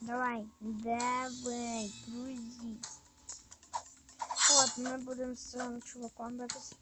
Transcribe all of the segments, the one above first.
Давай, давай, грузи. Вот, мы будем с этим чуваком бегать.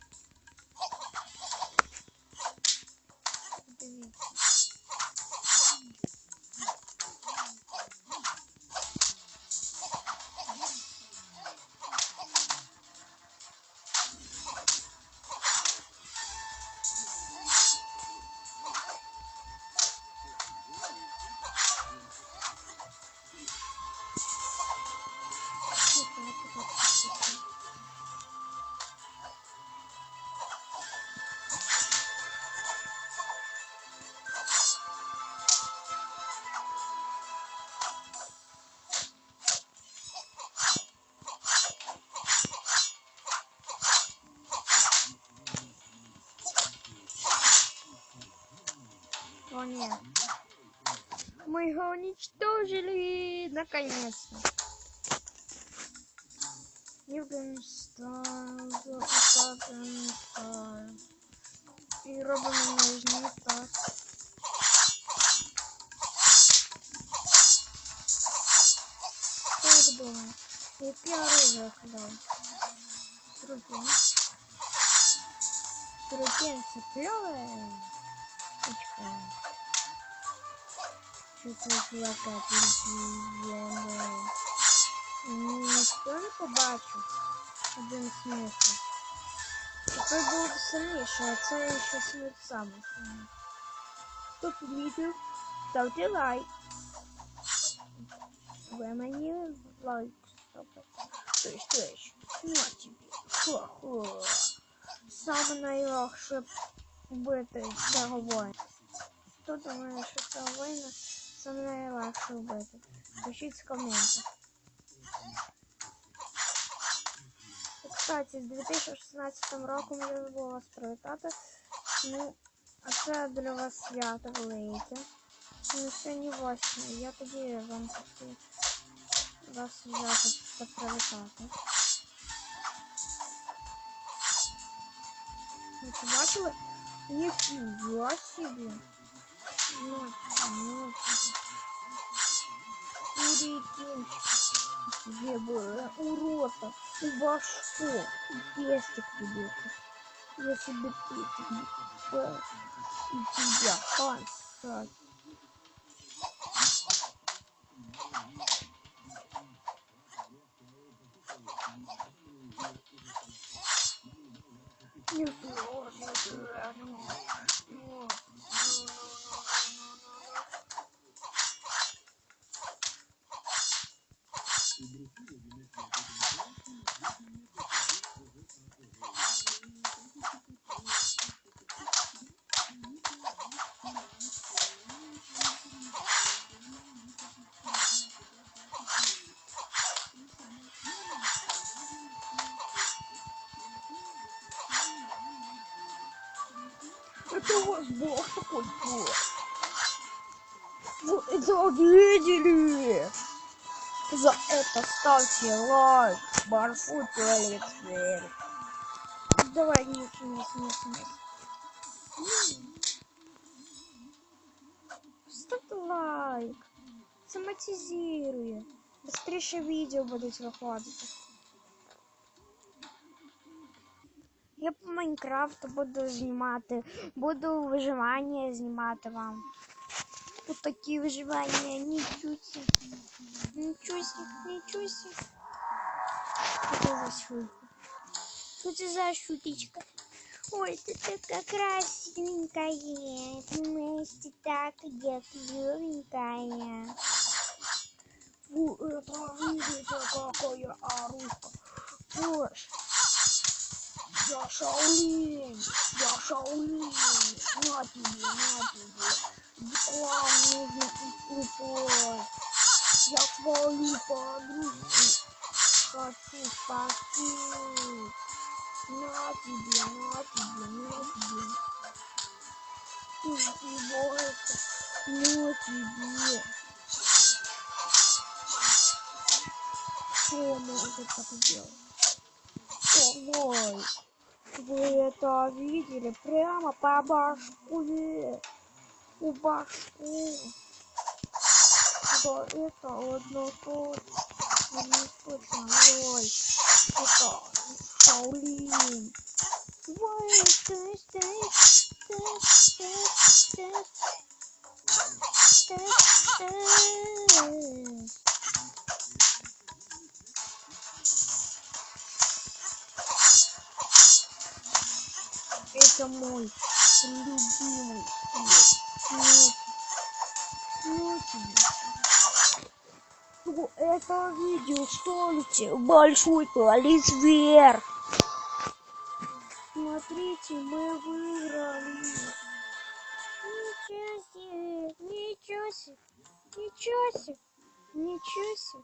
О нет. Мы его уничтожили наконец-то. Юген ставлю ставим так. І робимо нижній так. Так думаю. Яке оружие казав? Трупін. Трупін це чуть-чуть лакати. Ніхто не побачив один смисл. Тепер було б сильніше, а це ще смит саме. Хто помітив, ставте лайк. Ви мені лайк ставите. То есть, то есть, на тебе. Хо-хо. Саме найлегше бити цього воїна. Хто думає, що це воїна? саме найлегше вбити? Пишіть в коментах. Кстати, з 2016 роком я забула вас привітати. Ну, а це для вас свято велике. Ну, сьогодні 8. Я тоді вам хотів вас взяти та привітати. Ви побачили? Ніфіга собі. Ну, ну, Урітінчик. Ебая, урота, у башку, пестик тебе. Если бы ты тебе и тебя пасать. Не Это у вас бог такой был. Вы это видели? За это ставьте лайк. Барфут туалет дверь. Давай, нет, нет, нет, нет. Ставьте лайк. Самотизирує. Быстріше відео будуть виходити. Я по Майнкрафту буду знімати, буду виживання знімати вам. Тут такі виживання, нічого себе. Нічого себе, нічого себе. Что за шутка? Что это за шуточка? Ой, ты такая красивенькая. Ты Настя такая клевенькая. Фу, это видите, какая оружка. Слышь, я Шаолинь, я Шаолинь. На тебе, на тебе. Вам нужно упасть. Я свою подружку хочу спасти. На тебе, на тебе, на тебе. Ты издеваешься. На тебе. Что может так сделать? Ой, вы это видели? Прямо по башке. у башку. Да, это одно то, не ой, это Шаолин. Ой, Это мой любимый цвет. Ну, это видео ставите большой палец вверх. Смотрите, мы выиграли. Ничего себе, ничего себе, ничего себе, ничего себе.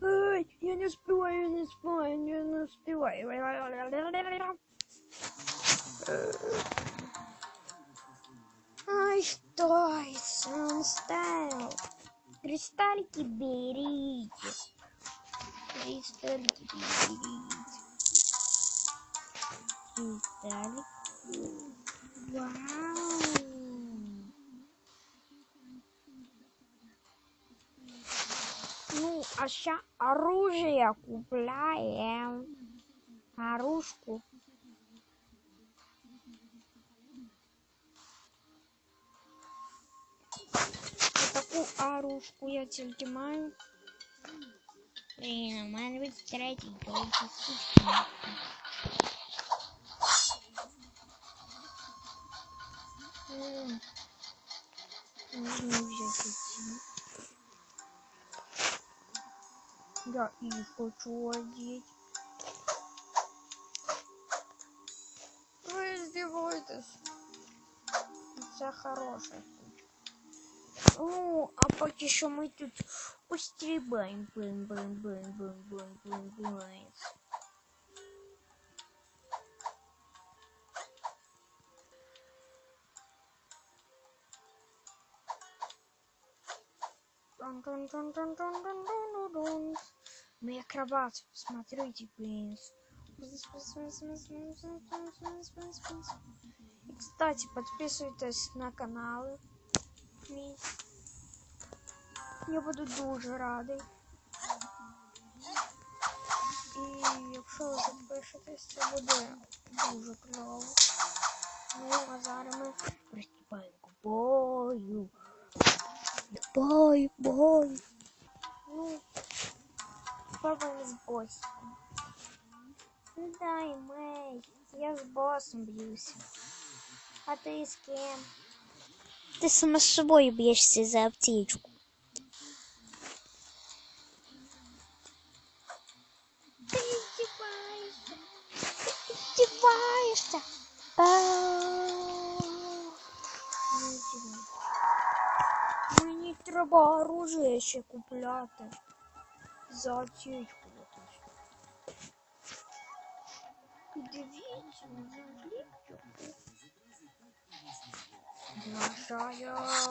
Ай, я не успеваю, я не успеваю, я не успеваю. Ай, что сам стайл. Кристаллики берите. Кристаллики берите. Кристаллики. Вау. Ну, а ща оружие купляем. Оружку. Таку оружку я тільки маю. Блін, у мене від третій тільки Я их хочу одеть. Вы издеваетесь? Це хороша штучка. Ну, а поки що ми тут пострибаємо. Блин, блин, блин, блин, блин, блин, блин. Дун-дун-дун-дун-дун-дун-дун-дун. Мы акробат, смотрите, блин. И, кстати, подписывайтесь на каналы. мій. Я буду дуже радий. І якщо ви підпишетесь, це буде дуже кльово. Ну, а зараз ми приступаємо к бою. Бой, бой. Ну, попробуем с боссом. Ну дай, Мэй, я с боссом бьюсь. А ты с кем? Ти сама з собою б'єшся за аптечку. Ты издеваешься. Ти издеваєшся. Мені треба оружие ще купляти. За аптечку якусь. І Дивіться, взагалі. Наша я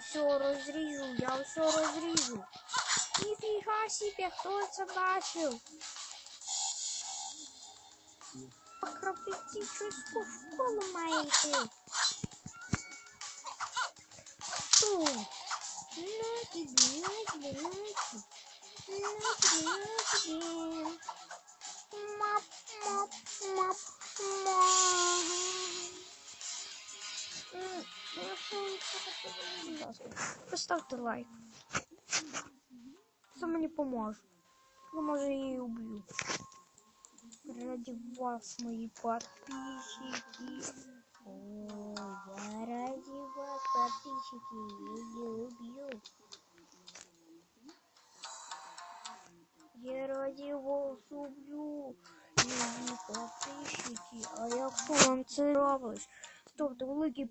все розріжу, я все розріжу. Ніфіга себе, хто це бачив? Акробатичну школу має йти. Фу. На тебе, на тебе, Поставте лайк. Це мені поможе. Ну, може, я її уб'ю. Ради вас, мои подписчики. О, я ради вас, подписчики, я ее Я раді вас уб'ю. Мої подписчики. А якщо вам це робиш, тобто великий